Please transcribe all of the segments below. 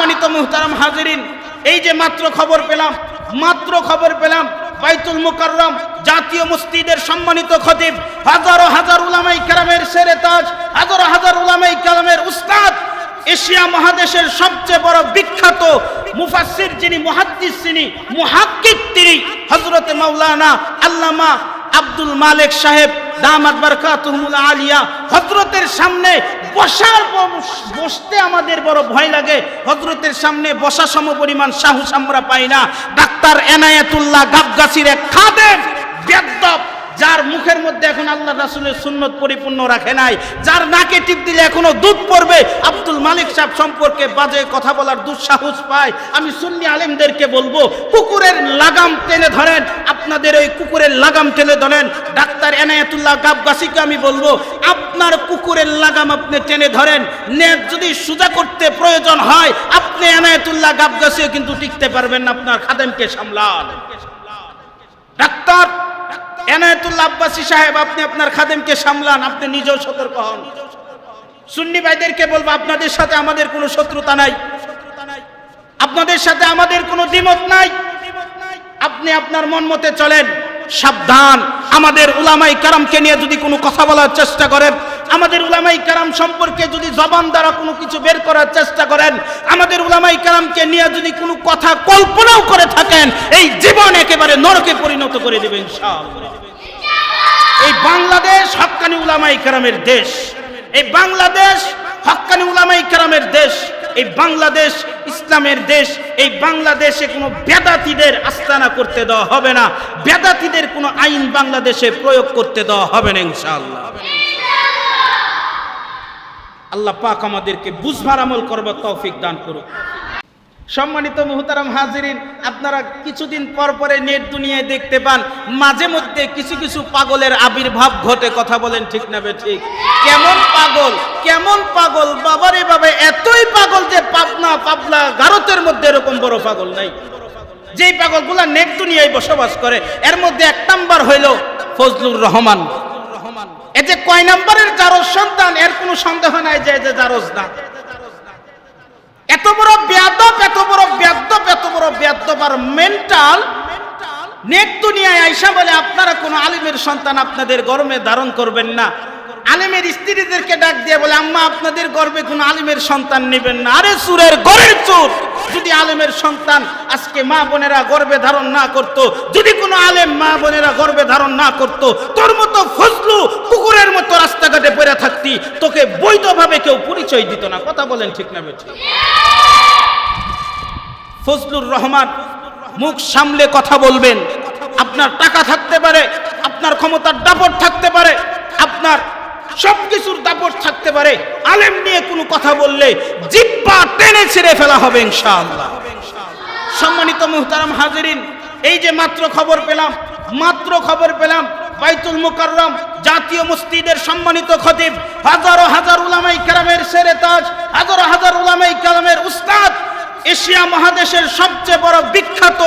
সম্মানিত মুহতারাম হাজিরিন, এই যে মাত্র খবর পেলাম, মাত্র খবর পেলাম, বাইতুল মুকাররম জাতীয় মসজিদের সম্মানিত খতিব, হাজারো হাজার উলামাই কেরামের সেরে তাজ, হাজারো হাজার উলামাই কেরামের উস্তাদ, এশিয়া মহাদেশের সবচেয়ে বড় বিখ্যাত মুফাসসির যিনি, মুহাদ্দিস যিনি, মুহাক্কিক তিনি, হযরতে মাওলানা আল্লামা আব্দুল মালিক সাহেব দামাত বারকাতুহুল আলিয়া। হযরতের সামনে বসার বসতে আমাদের বড় ভয় লাগে। হযরতের সামনে বসা সম পরিমাণ সাহস আমরা পাই না। ডাক্তার এনায়েতুল্লাহ গাবগাছির এক খাদেম বেদ্যপ যার মুখের মধ্যে এখন আল্লাহ রাসুলের সুন্নত পরিপূর্ণ রাখে নাই, যার নাকে টিপ দিলে এখনও দুধ পড়বে, আব্দুল মালিক সাহেব সম্পর্কে বাজে কথা বলার দুঃসাহস পায়। আমি সুন্নি আলেমদেরকে বলব, কুকুরের লাগাম টেনে ধরেন, আপনাদের ওই কুকুরের লাগাম টেনে ধরেন, ডাক্তার এনায়েতুল্লাহ গাবগাছিকে আমি বলব, আপনার কুকুরের লাগাম আপনি টেনে ধরেন, নেট যদি সোজা করতে প্রয়োজন হয়, আপনি এনায়েতুল্লাহ গাবগাছিও কিন্তু টিকতে পারবেন আপনার খাদেমকে সামলান। ডাক্তার এনায়েতুল্লাহ আব্বাসী সাহেব, আপনি আপনার খাদেমকে সামলান, আপনি নিজেও সতর্ক হন। সুন্নি ভাইদেরকে বলব, আপনাদের সাথে আমাদের কোনো শত্রুতা নাই। আপনাদের সাথে আমাদের কোনো দ্বিমত নাই। আপনি আপনার মন মতে চলেন, সাবধান। আমাদের উলামাই কারামকে নিয়ে যদি কোনো কথা বলার চেষ্টা করেন আমাদের উলামাই কারাম সম্পর্কে যদি জবান দ্বারা কোনো কিছু বের করার চেষ্টা করেন, আমাদের উলামাই কারামকে নিয়ে যদি কোনো কথা কল্পনাও করে থাকেন, এই জীবন একেবারে নরকে পরিণত করে দেবেন এই বাংলাদেশ হক্কানি উলামাই কারামের দেশ, এই বাংলাদেশ হক্কানি উলামাই কারামের দেশ, এই বাংলাদেশ ইসলামের দেশ, এই বাংলাদেশে কোনো বেদাতিদের আস্তানা করতে দেওয়া হবে না, বেদাতিদের কোনো আইন বাংলাদেশে প্রয়োগ করতে দেওয়া হবে না ইনশাআল্লাহ। আল্লাহ পাক আমাদেরকে বুঝবার আমল করবার তৌফিক দান করুক। সম্মানিত মুহতারাম হাজিরিন, আপনারা কিছুদিন পর পরে নেট দুনিয়ায় দেখতে পান, মাঝে মধ্যে কিছু কিছু পাগলের আবির্ভাব ঘটে, কথা বলেন ঠিক না বে ঠিক? কেমন পাগল কেমন পাগল, বাবারে বাবা, এতই পাগল যে পাবনা পাবলা গারতের মধ্যে এরকম বড় পাগল নাই। যেই পাগলগুলা নেট দুনিয়ায় বসবাস করে, এর মধ্যে এক নাম্বার হইল ফজলুর রহমান। এ যে কয় নাম্বারের জারজ সন্তান, এর কোনো সন্দেহ নাই যে যে জারজ না এত বড় বেয়াদব, এত বড় বেয়াদব, এত বড় বেয়াদব আর মেন্টাল নেট দুনিয়ায় আইসা বলে আপনারা কোনো আলিমের সন্তান আপনাদের গর্মে ধারণ করবেন না। আলিমের স্ত্রীদেরকে ডাক দিয়ে বলে, আম্মা, আপনাদের গর্বে কোনো আলিমের সন্তান নেবেন না। আরে সুরের গরের চোর! যদি আলেমের সন্তান আজকে মা বোনেরা গর্বে ধারণ না করত, যদি কোনো আলেম মা বোনেরা গর্বে ধারণ না করত, তোর মতো ফজলু কুকুরের মতো রাস্তাঘাটে পড়ে থাকতি, তোকে বৈধভাবে কেউ পরিচয় দিত না। কথা বলেন ঠিক না বেঠিক। ফজলুর রহমান মুখ সামলে কথা বলবেন। আপনার টাকা থাকতে পারে, আপনার ক্ষমতার দাপট থাকতে পারে, আপনার সবকিছুর দাপট থাকতে পারে। আলেম নিয়ে কোনো কথা বললে জিব্বা টেনে ছেড়ে ফেলা হবে ইনশাআল্লাহ। সম্মানিত মুহতারাম হাজিরিন, এই যে মাত্র খবর পেলাম, মাত্র খবর পেলাম, বাইতুল মুকাররম জাতীয় মসজিদের সম্মানিত খতিব, হাজারো হাজার উলামাই কেরামের সেরে তাজ, হাজারো হাজার উলামাই কেরামের উস্তাদ, এশিয়া মহাদেশের সবচেয়ে বড় বিখ্যাত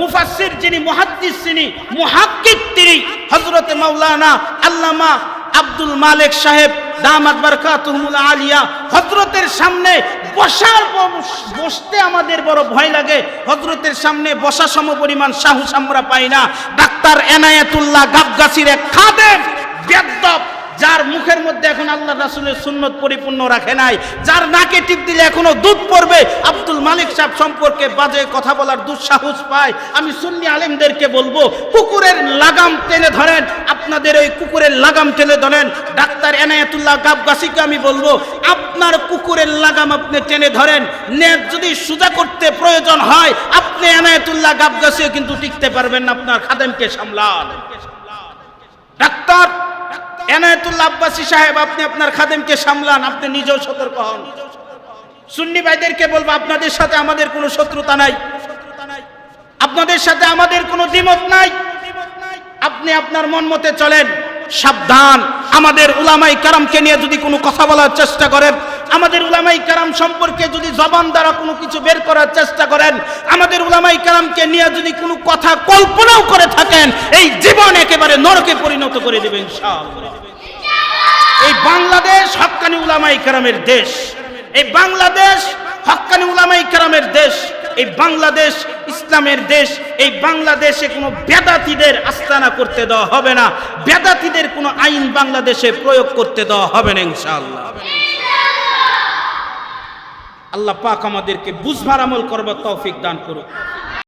মুফাসসির যিনি, মুহাদ্দিস যিনি, মুহাক্কিক তিনি, হযরতে মাওলানা আল্লামা আব্দুল মালিক সাহেব দামাত বারকাতুহুল আলিয়া। হযরতের সামনে বসার বসতে আমাদের বড় ভয় লাগে। হযরতের সামনে বসা সম পরিমাণ সাহস আমরা পাই না। ডাক্তার এনায়েতুল্লাহ গাবগাছির এক খাদেম বেদ্যপ যার মুখের মধ্যে এখন আল্লাহ রাসুলের সুন্নত পরিপূর্ণ রাখে নাই, যার নাকে টিপ দিলে এখনও দুধ পড়বে, আব্দুল মালিক সাহেব সম্পর্কে বাজে কথা বলার দুঃসাহস পায়। আমি সুন্নি আলেমদেরকে বলব, কুকুরের লাগাম টেনে ধরেন, আপনাদের ওই কুকুরের লাগাম টেনে ধরেন। ডাক্তার এনায়েতুল্লাহ গাবগাছিকে আমি বলব, আপনার কুকুরের লাগাম আপনি টেনে ধরেন নেট যদি সোজা করতে প্রয়োজন হয়, আপনি এনায়াতুল্লাহ গাবগাছিও কিন্তু টিকতে পারবেন না, আপনার খাদেমকে সামলান। ডাক্তার এনায়েতুল্লাহ আব্বাসী সাহেব, আপনি আপনার খাদেমকে সামলান, আপনি নিজেও সতর্ক হন। সুন্নি ভাইদেরকে বলব, আপনাদের সাথে আমাদের কোনো শত্রুতা নাই। আপনাদের সাথে আমাদের কোনো দ্বিমত নাই। আপনি আপনার মন মতে চলেন, সাবধান। আমাদের উলামাই কারামকে নিয়ে যদি কোনো কথা বলার চেষ্টা করেন, আমাদের উলামাই কারাম সম্পর্কে যদি জবান দ্বারা কোনো কিছু বের করার চেষ্টা করেন, আমাদের উলামাই কারামকে নিয়ে যদি কোনো কথা কল্পনাও করে থাকেন, এই জীবন একেবারে নরকে পরিণত করে দেবেন এই বাংলাদেশ হক্কানি উলামাই কারামের দেশ। এই বাংলাদেশ হকানি উলামাই কেরামের দেশ, এই বাংলাদেশ ইসলামের দেশ, এই বাংলাদেশে কোনো বেদাতিদের আস্তানা করতে দেওয়া হবে না। বেদাতিদের কোনো আইন বাংলাদেশে প্রয়োগ করতে দেওয়া হবে না ইনশাআল্লাহ। আল্লাহ পাক আমাদেরকে বুঝবার আমল করবার তৌফিক দান করুক।